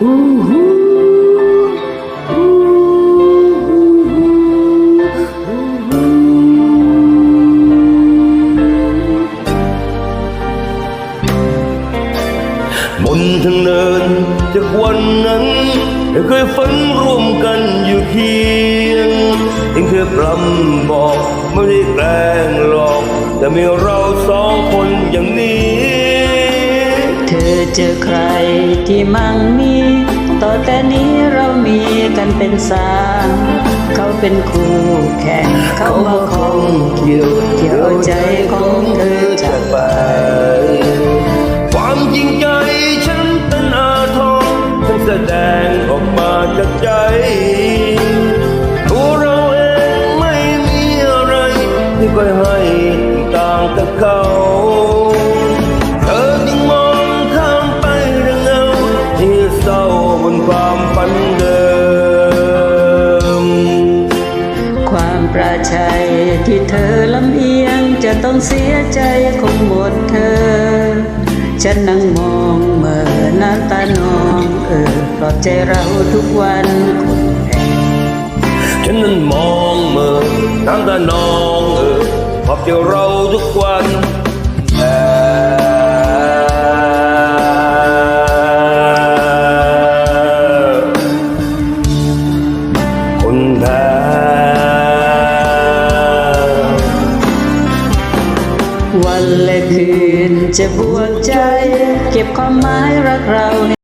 บนทางเดินจากวันนั้นได้เคยฝันร่วมกันอยู่เคียงยังเคยปรำบอกไม่ได้แกล้งหลอก แต่มีเราสองคนย่าง เจอใครที่มั่งมี ต่อแต่นี้เรามีกันเป็นสามเขาเป็นคู่แข่งเขามาคงเกี่ยวเกี่ยวใจของเธอจากไป ความจริงใจฉันเป็นอาทรฉันแสดงออกมาจากใจตัวเราเองไม่มีอะไรที่คอยให้ต่างกับเขา นความฝันเดิม ความปราชัยที่เธอลำเอียงจะต้องเสียใจคงหมดเธอ ฉันนั่งมองเมื่อน้ำตานองเออปลอบใจเราทุกวันคนแห่ฉันนั้นมองเมื่อน้ำตานองเออขอบใจเราทุกวัน จะบวกใจ เก็บความหมายรักเรา